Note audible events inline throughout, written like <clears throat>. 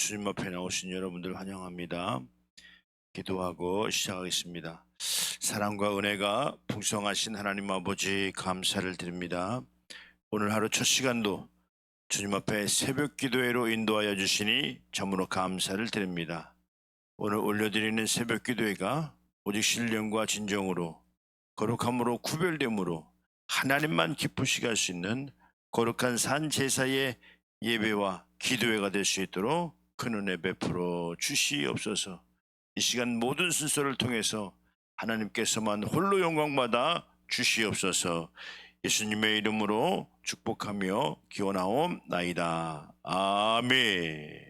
주님 앞에 나오신 여러분들 환영합니다. 기도하고 시작하겠습니다. 사랑과 은혜가 풍성하신 하나님 아버지 감사를 드립니다. 오늘 하루 첫 시간도 주님 앞에 새벽 기도회로 인도하여 주시니 참으로 감사를 드립니다. 오늘 올려드리는 새벽 기도회가 오직 신령과 진정으로 거룩함으로 구별됨으로 하나님만 기쁘시게 할 수 있는 거룩한 산 제사의 예배와 기도회가 될 수 있도록 큰 은혜 베풀어 주시옵소서. 이 시간 모든 순서를 통해서 하나님께서만 홀로 영광받아 주시옵소서. 예수님의 이름으로 축복하며 기원하옵나이다. 아멘.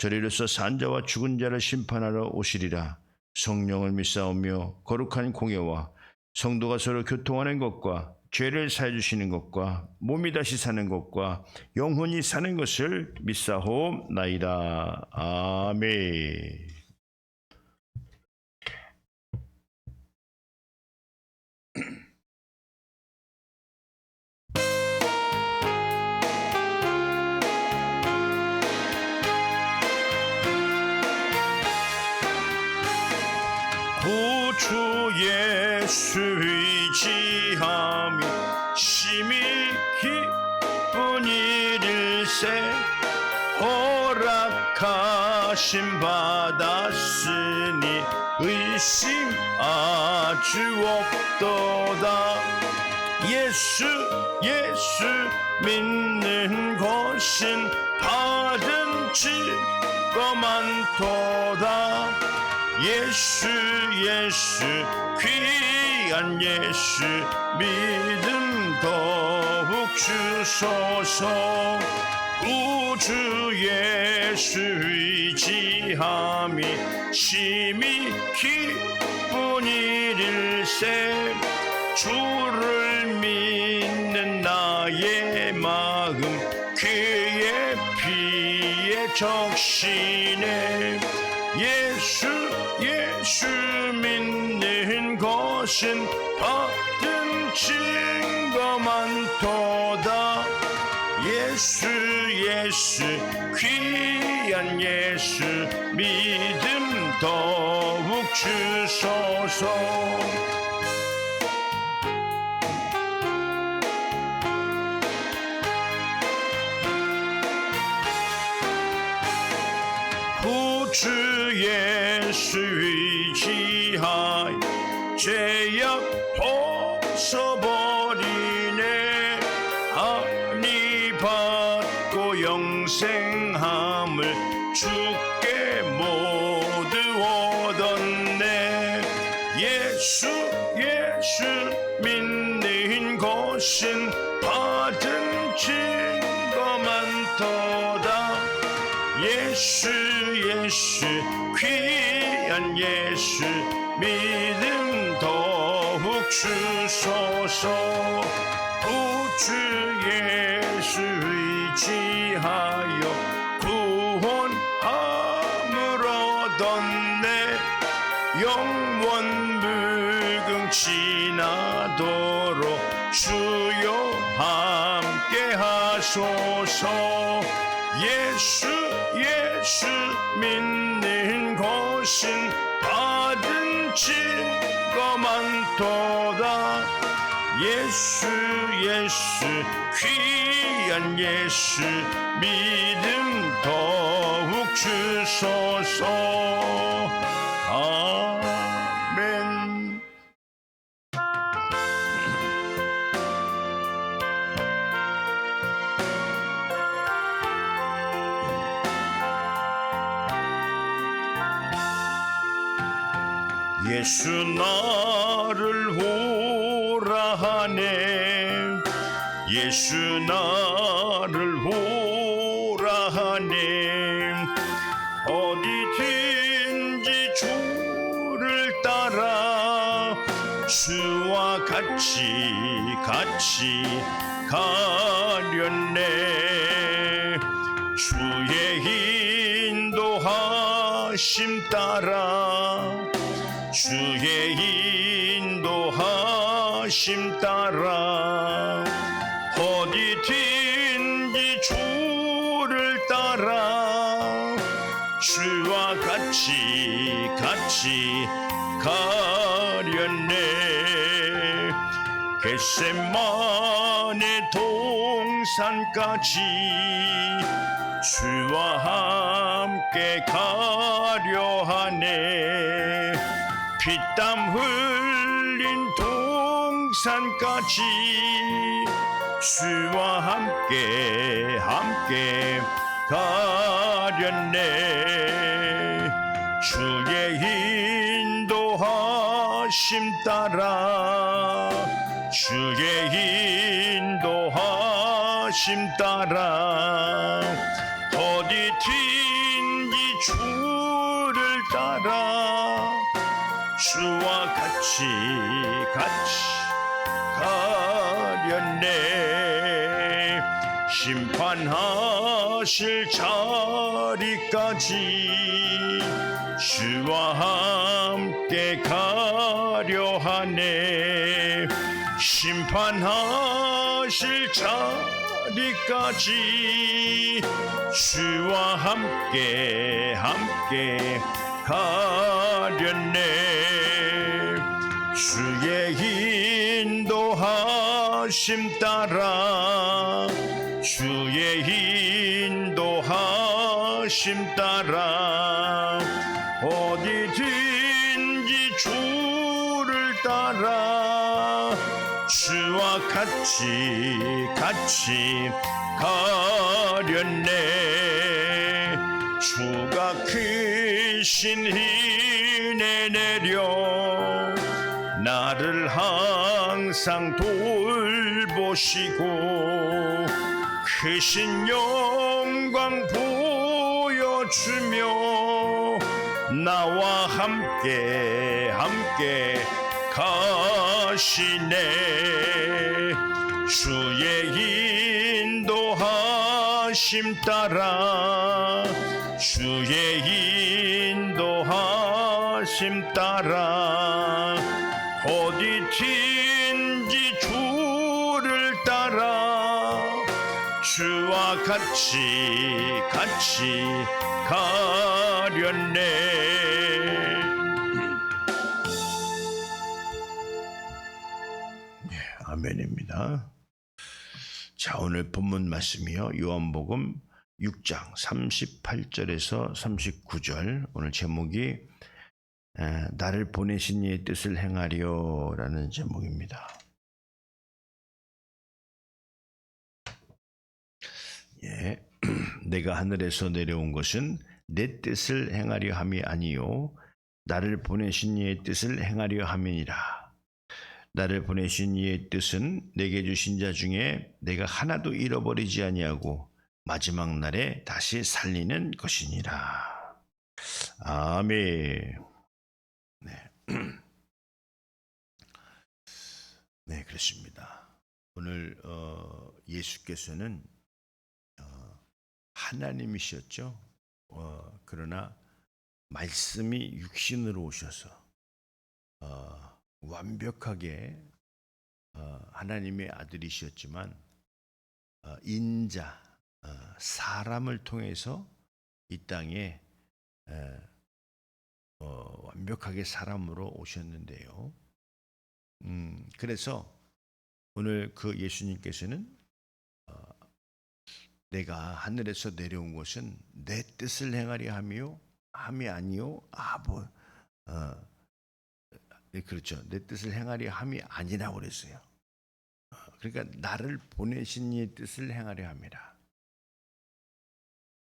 저리로서 산자와 죽은 자를 심판하러 오시리라. 성령을 믿사오며 거룩한 공예와 성도가 서로 교통하는 것과 죄를 사해 주시는 것과 몸이 다시 사는 것과 영혼이 사는 것을 믿사옵나이다. 아멘. 예수 의지함이 심히 기쁜 일일세 허락하심 받았으니 의심 아주 없도다. 예수 예수 믿는 것은 받은 증거 많도다 예수 예수 귀한 예수 믿음 더욱 주소서. 우주 예수 의지함이 심히 기쁜 일일세. 주를 믿는 나의 마음 그의 피에 적시네 믿는 것은 받은 증거 많도다. 예수 예수 귀한 예수 믿음 더욱 주소서. 구주 예수 죄 예수 귀한 예수 믿음 더욱 주소서. 우주 예수 의지하여 귀한 예수 믿음 더욱 주소서. 아멘. 예수 나 예수 나를 오라 하네. 어디든지 주를 따라 주와 같이 같이 가련네. 주의 인도하심 따라 어디든지 주를 따라 주와 같이 같이 가련네. 겟세만의 동산까지 주와 함께 가려 하네. 피땀 흘린 동산까지 주와 함께 함께 가렸네. 주의 인도하심 따라 주의 인도하심 따라 어디든지 주를 따라 주와 같이 같이 가렸네 심판하실 자리까지 주와 함께 가려 하네. 심판하실 자리까지 주와 함께 함께 가렸네. 주의 인도하심 따라 주의 인도하심 따라 어디든지 주를 따라 주와 같이 같이 가렸네. 주가 크신 힘에 내려 나를 항상 돌보시고 크신 영광 보여주며 나와 함께 함께 가시네. 주의 인도하심 따라 주의 인도하심 따라 주와 같이 같이 가렸네 아멘입니다. 자, 오늘 본문 말씀이요. 요한복음 6장 38절에서 39절. 오늘 제목이 에, 나를 보내신 이의 뜻을 행하려라는 제목입니다. 예. <clears throat> 내가 하늘에서 내려온 것은 내 뜻을 행하려 함이 아니요 나를 보내신 이의 뜻을 행하려 함이니라. 나를 보내신 이의 뜻은 내게 주신 자 중에 내가 하나도 잃어버리지 아니하고 마지막 날에 다시 살리는 것이니라. 아멘. 네. <clears throat> 네, 그렇습니다. 오늘 어, 예수께서는 어, 하나님이셨죠. 어, 그러나 말씀이 육신으로 오셔서 어, 완벽하게 어, 하나님의 아들이셨지만 어, 인자 어, 사람을 통해서 이 땅에 에, 어, 완벽하게 사람으로 오셨는데요. 음, 그래서 오늘 그 예수님께서는 어, 내가 하늘에서 내려온 것은 내 뜻을 행하려 함이요 함이 아니요 아버 어, 네, 그렇죠. 내 뜻을 행하려 함이 아니라고 그랬어요. 어, 그러니까 나를 보내신 이의 뜻을 행하려 함이라.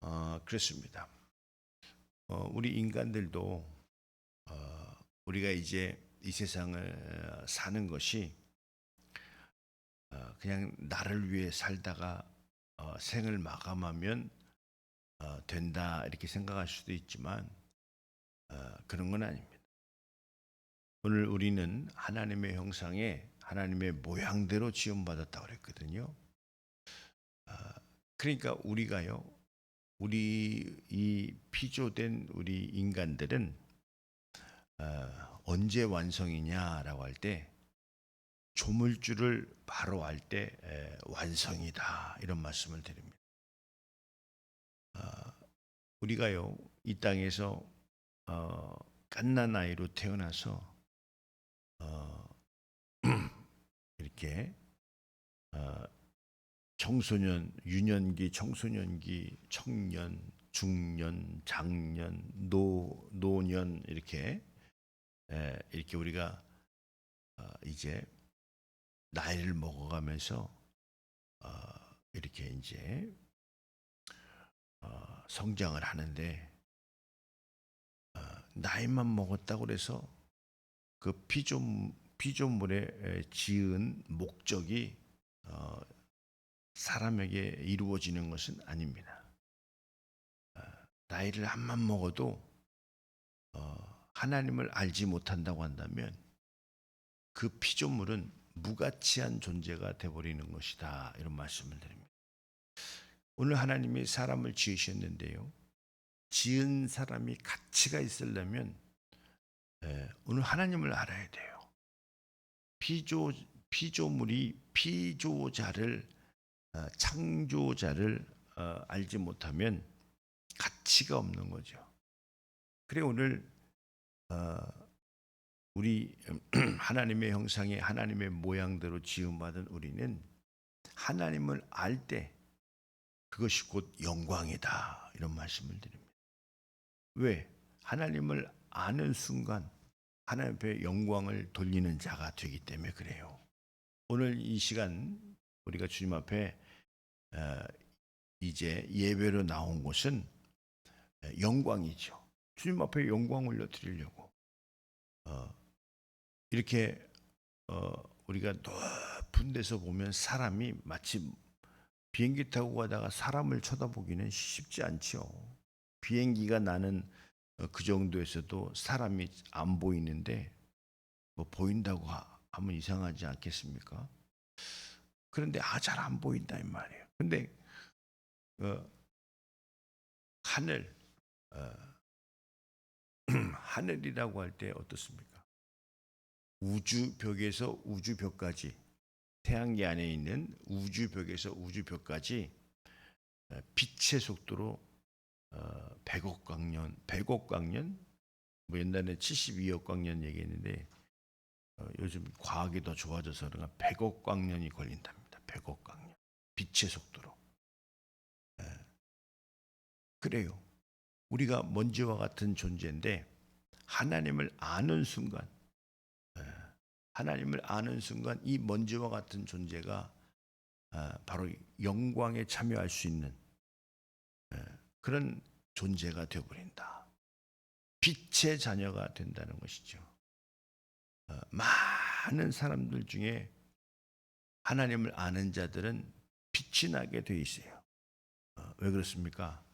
어, 그렇습니다. 어, 우리 인간들도 어, 우리가 이제 이 세상을 사는 것이 어, 그냥 나를 위해 살다가 어, 생을 마감하면 어, 된다 이렇게 생각할 수도 있지만 어, 그런 건 아닙니다. 오늘 우리는 하나님의 형상에 하나님의 모양대로 지음받았다고 그랬거든요. 아, 그러니까 우리가요, 우리 이 피조된 우리 인간들은 어, 언제 완성이냐라고 할 때 조물주를 바로 알 때 완성이다 이런 말씀을 드립니다. 아, 우리가요 이 땅에서 어, 갓난 아이로 태어나서 어, <clears throat> 이렇게 어, 청소년, 유년기, 청소년기, 청년, 중년, 장년, 노 노년 이렇게 에, 이렇게 우리가 어, 이제 나이를 먹어가면서 어, 이렇게 이제 어, 성장을 하는데 어, 나이만 먹었다고 그래서 그 피조 피조물에 지은 목적이 어, 사람에게 이루어지는 것은 아닙니다. 어, 나이를 한만 먹어도 어, 하나님을 알지 못한다고 한다면 그 피조물은 무가치한 존재가 되어버리는 것이다 이런 말씀을 드립니다. 오늘 하나님이 사람을 지으셨는데요. 지은 사람이 가치가 있으려면 예, 오늘 하나님을 알아야 돼요. 피조 피조물이 피조자를 어, 창조자를 어, 알지 못하면 가치가 없는 거죠. 그래 오늘 어, 우리 <clears throat> 하나님의 형상에 하나님의 모양대로 지음받은 우리는 하나님을 알 때 그것이 곧 영광이다 이런 말씀을 드립니다. 왜 하나님을 아는 순간 하나님 앞에 영광을 돌리는 자가 되기 때문에 그래요. 오늘 이 시간 우리가 주님 앞에 어, 이제 예배로 나온 곳은 영광이죠. 주님 앞에 영광 올려 드리려고 어, 이렇게 어, 우리가 높은 데서 보면 사람이 마치 비행기 타고 가다가 사람을 쳐다보기는 쉽지 않죠. 비행기가 나는 어, 그 정도에서도 사람이 안 보이는데 뭐 보인다고 하- 하면 이상하지 않겠습니까? 그런데 아 잘 안 보인다 이 말이에요. 근데 어, 하늘 어, <clears throat> 하늘이라고 할 때 어떻습니까? 우주벽에서 우주벽까지 태양계 안에 있는 우주벽에서 우주벽까지 어, 빛의 속도로 어, 100억 광년, 100억 광년, 뭐 옛날에 72억 광년 얘기했는데 어, 요즘 과학이 더 좋아져서 그런가 100억 광년이 걸린답니다. 100억 광년, 빛의 속도로. 예. 그래요. 우리가 먼지와 같은 존재인데 하나님을 아는 순간, 예, 하나님을 아는 순간 이 먼지와 같은 존재가 아, 바로 영광에 참여할 수 있는 예, 그런 존재가 되어버린다. 빛의 자녀가 된다는 것이죠. 어, 많은 사람들 중에 하나님을 아는 자들은 빛이 나게 돼 있어요. 어, 왜 그렇습니까?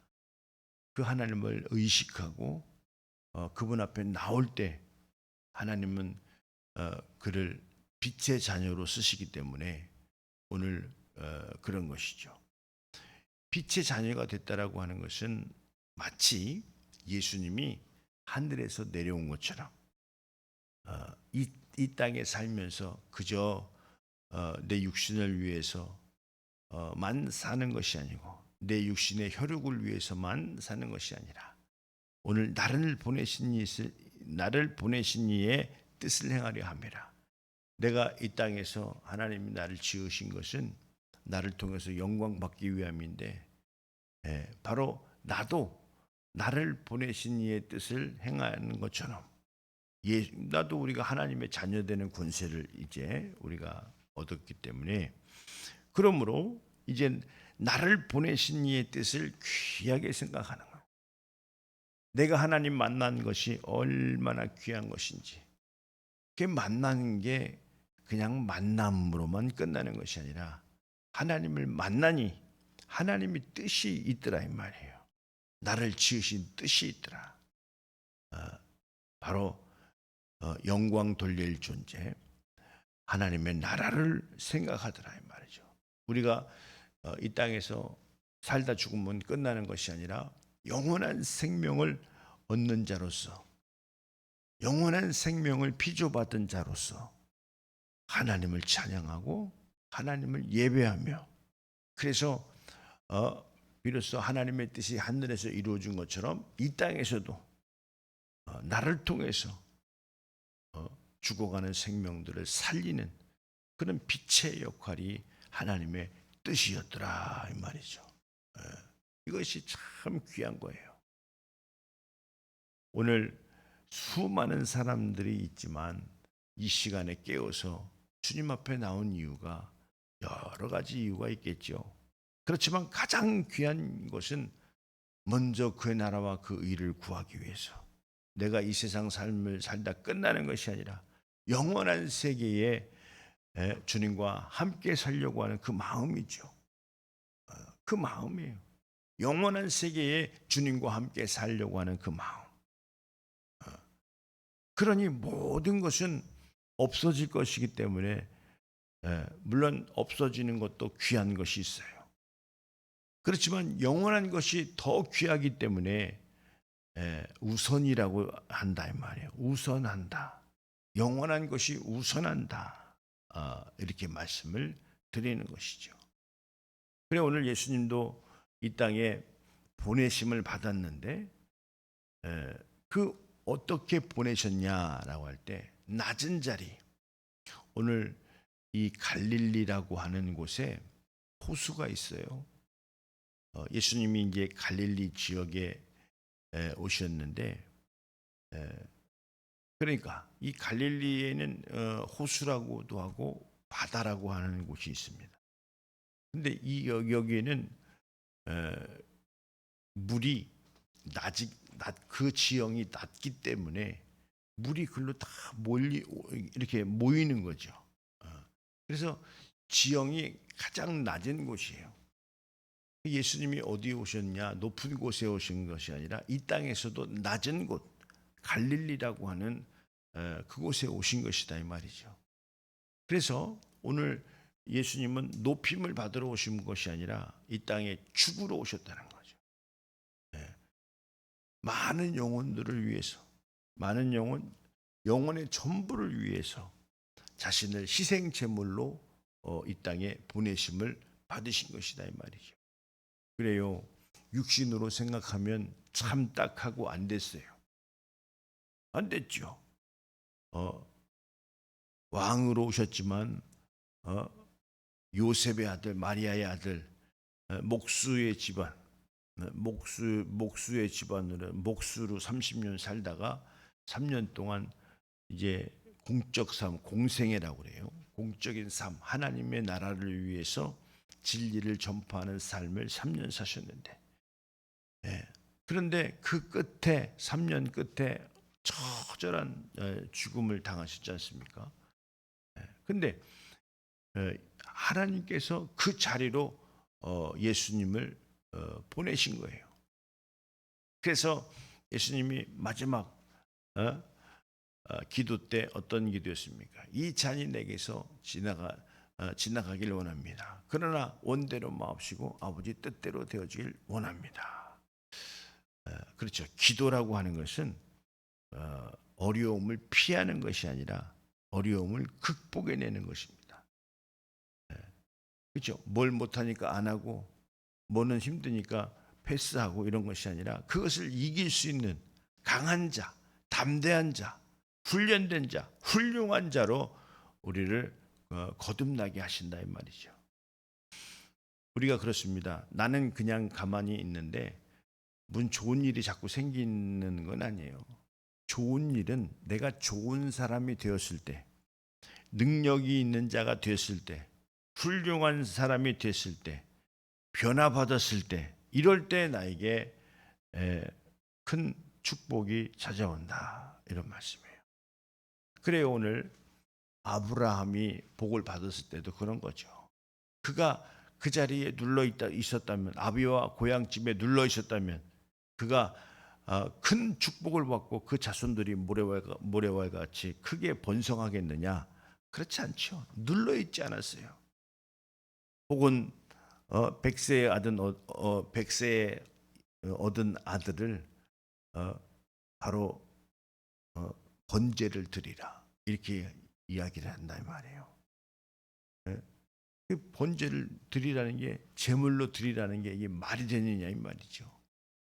그 하나님을 의식하고 어, 그분 앞에 나올 때 하나님은 어, 그를 빛의 자녀로 쓰시기 때문에 오늘 어, 그런 것이죠. 빛의 자녀가 됐다라고 하는 것은 마치 예수님이 하늘에서 내려온 것처럼 어, 이, 이 땅에 살면서 그저 어, 내 육신을 위해서 어, 만 사는 것이 아니고 내 육신의 혈육을 위해서만 사는 것이 아니라 오늘 나를 보내신 이 나를 보내신 이의 뜻을 행하려 함이라. 내가 이 땅에서 하나님이 나를 지으신 것은 나를 통해서 영광 받기 위함인데 예, 바로 나도 나를 보내신 이의 뜻을 행하는 것처럼 예, 나도 우리가 하나님의 자녀되는 권세를 이제 우리가 얻었기 때문에 그러므로 이제 나를 보내신 이의 뜻을 귀하게 생각하는 거예요. 내가 하나님 만난 것이 얼마나 귀한 것인지. 그 만나는 게 그냥 만남으로만 끝나는 것이 아니라 하나님을 만나니 하나님의 뜻이 있더라 이 말이에요. 나를 지으신 뜻이 있더라. 어, 바로 어, 영광 돌릴 존재 하나님의 나라를 생각하더라 이 말이죠. 우리가 어, 이 땅에서 살다 죽으면 끝나는 것이 아니라 영원한 생명을 얻는 자로서 영원한 생명을 비조받은 자로서 하나님을 찬양하고 하나님을 예배하며 그래서 어, 비로소 하나님의 뜻이 하늘에서 이루어진 것처럼 이 땅에서도 어, 나를 통해서 어, 죽어가는 생명들을 살리는 그런 빛의 역할이 하나님의 뜻이었더라 이 말이죠. 예, 이것이 참 귀한 거예요. 오늘 수많은 사람들이 있지만 이 시간에 깨어서 주님 앞에 나온 이유가 여러 가지 이유가 있겠죠. 그렇지만 가장 귀한 것은 먼저 그의 나라와 그 의를 구하기 위해서 내가 이 세상 삶을 살다 끝나는 것이 아니라 영원한 세계에 에, 주님과 함께 살려고 하는 그 마음이죠. 어, 그 마음이에요. 영원한 세계에 주님과 함께 살려고 하는 그 마음. 어, 그러니 모든 것은 없어질 것이기 때문에 에, 물론 없어지는 것도 귀한 것이 있어요. 그렇지만 영원한 것이 더 귀하기 때문에 에, 우선이라고 한다 이 말이에요. 우선한다. 영원한 것이 우선한다. 아, 이렇게 말씀을 드리는 것이죠. 그래 오늘 예수님도 이 땅에 보내심을 받았는데 에, 그 어떻게 보내셨냐라고 할 때 낮은 자리 오늘 이 갈릴리라고 하는 곳에 호수가 있어요. 어, 예수님이 이제 갈릴리 지역에 에, 오셨는데 에, 그러니까 이 갈릴리에는 어, 호수라고도 하고 바다라고 하는 곳이 있습니다. 근데 이 여- 여기에는 에, 물이 낮이 낮, 그 지형이 낮기 때문에 물이 글로 다 몰리 이렇게 모이는 거죠. 어, 그래서 지형이 가장 낮은 곳이에요. 예수님이 어디에 오셨냐? 높은 곳에 오신 것이 아니라 이 땅에서도 낮은 곳, 갈릴리라고 하는 에, 그곳에 오신 것이다 이 말이죠. 그래서 오늘 예수님은 높임을 받으러 오신 것이 아니라 이 땅에 죽으러 오셨다는. 예. 많은 영혼들을 위해서, 많은 영혼, 영혼의 전부를 위해서 자신을 희생 제물로 어, 이 땅에 보내심을 받으신 것이다 이 말이죠. 그래요. 육신으로 생각하면 참 딱하고 안 됐어요. 안 됐죠. 어, 왕으로 오셨지만 어, 요셉의 아들 마리아의 아들 어, 목수의 집안 어, 목수 목수의 집안으로 목수로 30년 살다가 3년 동안 이제 공적 삶 공생애라고 그래요. 공적인 삶 하나님의 나라를 위해서 진리를 전파하는 삶을 3년 사셨는데 예. 그런데 그 끝에 3년 끝에 처절한 에, 죽음을 당하셨지 않습니까? 예. 근데 에, 하나님께서 그 자리로 어, 예수님을 어, 보내신 거예요. 그래서 예수님이 마지막 어, 어, 기도 때 어떤 기도였습니까? 이 잔이 내게서 지나가 어, 지나가길 원합니다. 그러나 원대로 마옵시고 아버지 뜻대로 되어지길 원합니다. 어, 그렇죠. 기도라고 하는 것은 어, 어려움을 피하는 것이 아니라 어려움을 극복해내는 것입니다. 예. 그렇죠. 뭘 못하니까 안 하고 뭐는 힘드니까 패스하고 이런 것이 아니라 그것을 이길 수 있는 강한 자, 담대한 자, 훈련된 자, 훌륭한 자로 우리를 어, 거듭나게 하신다 이 말이죠. 우리가 그렇습니다. 나는 그냥 가만히 있는데 문 좋은 일이 자꾸 생기는 건 아니에요. 좋은 일은 내가 좋은 사람이 되었을 때, 능력이 있는 자가 되었을 때, 훌륭한 사람이 됐을 때, 변화받았을 때, 이럴 때 나에게 에, 큰 축복이 찾아온다 이런 말씀이에요. 그래요 오늘 아브라함이 복을 받았을 때도 그런 거죠. 그가 그 자리에 눌러 있다 있었다면 아비와 고향집에 눌러 있었다면 그가 어, 큰 축복을 받고 그 자손들이 모래와 같이 크게 번성하겠느냐? 그렇지 않죠. 눌러 있지 않았어요. 혹은 어, 백세의 아들 어, 어, 백세에 얻은 아들을 어, 바로 어, 번제를 드리라 이렇게 이야기를 한다 이 말이에요. 예? 그 번제를 드리라는 게 제물로 드리라는 게 이게 말이 되느냐 이 말이죠.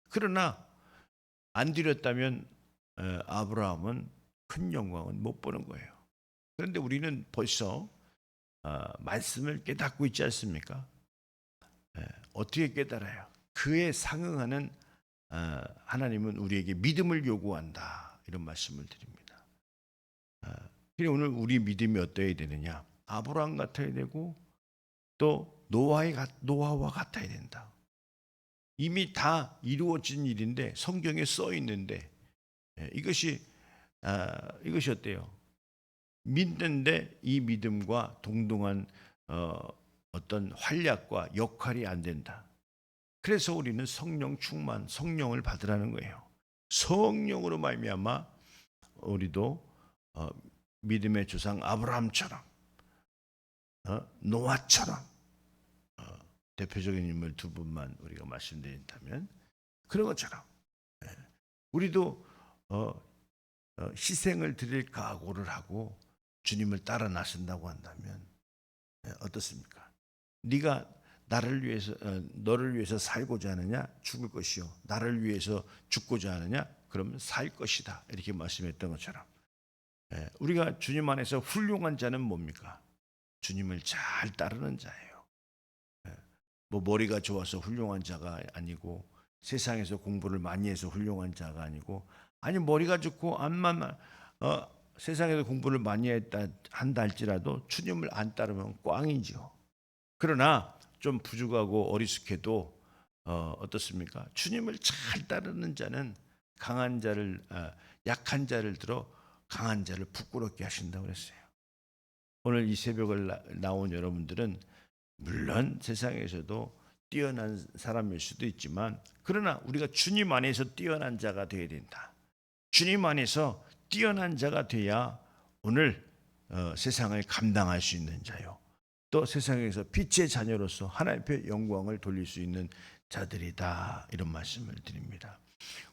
그러나 안 드렸다면 에, 아브라함은 큰 영광은 못 보는 거예요. 그런데 우리는 벌써 아, 말씀을 깨닫고 있지 않습니까? 에, 어떻게 깨달아요? 그에 상응하는 아, 하나님은 우리에게 믿음을 요구한다 이런 말씀을 드립니다. 아, 그래 오늘 우리 믿음이 어떠해야 되느냐? 아브라함 같아야 되고 또 노아의 같- 노아와 같아야 된다. 이미 다 이루어진 일인데 성경에 써 있는데 예, 이것이 아, 이것이 어때요? 믿는데 이 믿음과 동등한 어, 어떤 활약과 역할이 안 된다. 그래서 우리는 성령 충만, 성령을 받으라는 거예요. 성령으로 말미암아 우리도 어, 믿음의 조상 아브라함처럼 어, 노아처럼 어, 대표적인 인물 두 분만 우리가 말씀드린다면 그런 것처럼 예, 우리도 어, 어, 희생을 드릴 각오를 하고 주님을 따라 나선다고 한다면 예, 어떻습니까? 네가 나를 위해서 어, 너를 위해서 살고자 하느냐 죽을 것이요 나를 위해서 죽고자 하느냐 그러면 살 것이다 이렇게 말씀했던 것처럼 예, 우리가 주님 안에서 훌륭한 자는 뭡니까? 주님을 잘 따르는 자예요. 예, 뭐 머리가 좋아서 훌륭한 자가 아니고 세상에서 공부를 많이 해서 훌륭한 자가 아니고 아니 머리가 좋고 안만 어, 세상에서 공부를 많이 했다 한다 할지라도 주님을 안 따르면 꽝이죠. 그러나 좀 부족하고 어리숙해도 어, 어떻습니까? 주님을 잘 따르는 자는 강한 자를 아, 약한 자를 들어 강한 자를 부끄럽게 하신다고 그랬어요. 오늘 이 새벽을 나, 나온 여러분들은 물론 세상에서도 뛰어난 사람일 수도 있지만 그러나 우리가 주님 안에서 뛰어난 자가 되어야 된다. 주님 안에서 뛰어난 자가 돼야 오늘 어, 세상을 감당할 수 있는 자요. 또 세상에서 빛의 자녀로서 하나님 앞에 영광을 돌릴 수 있는 자들이다. 이런 말씀을 드립니다.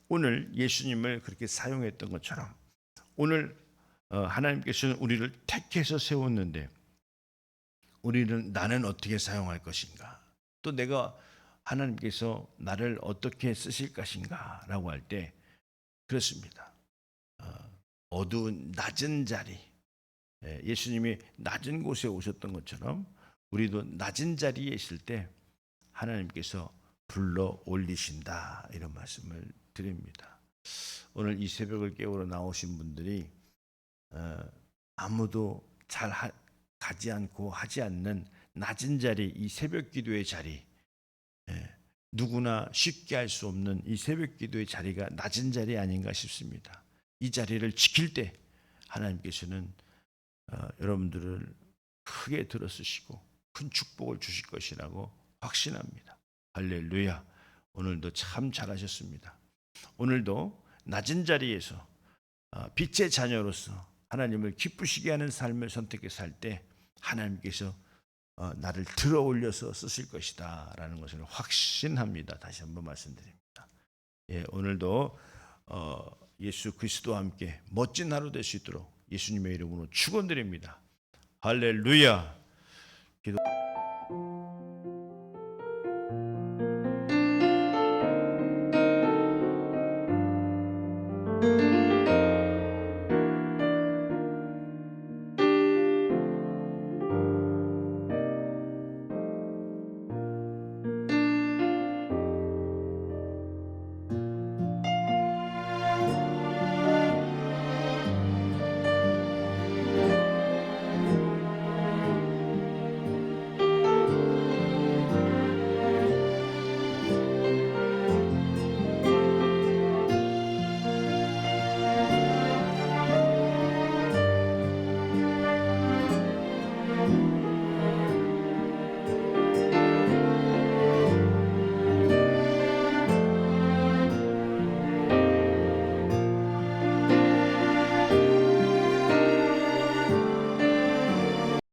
오늘 예수님을 그렇게 사용했던 것처럼 오늘 어, 하나님께서는 우리를 택해서 세웠는데 우리는 나는 어떻게 사용할 것인가? 또 내가 하나님께서 나를 어떻게 쓰실 것인가라고 할 때 그렇습니다. 어, 어두운 낮은 자리, 예, 예수님이 낮은 곳에 오셨던 것처럼 우리도 낮은 자리에 있을 때 하나님께서 불러 올리신다 이런 말씀을 드립니다. 오늘 이 새벽을 깨우러 나오신 분들이 어, 아무도 잘 하, 가지 않고 하지 않는 낮은 자리, 이 새벽 기도의 자리, 예, 누구나 쉽게 할 수 없는 이 새벽 기도의 자리가 낮은 자리 아닌가 싶습니다. 이 자리를 지킬 때 하나님께서는 어, 여러분들을 크게 들어쓰시고 큰 축복을 주실 것이라고 확신합니다. 할렐루야. 오늘도 참 잘하셨습니다. 오늘도 낮은 자리에서 어, 빛의 자녀로서 하나님을 기쁘시게 하는 삶을 선택해 살 때 하나님께서 어, 나를 들어 올려서 쓰실 것이다 라는 것을 확신합니다. 다시 한번 말씀드립니다. 예, 오늘도 어, 예수 그리스도와 함께 멋진 하루 될 수 있도록 예수님의 이름으로 축원드립니다. 할렐루야. 기도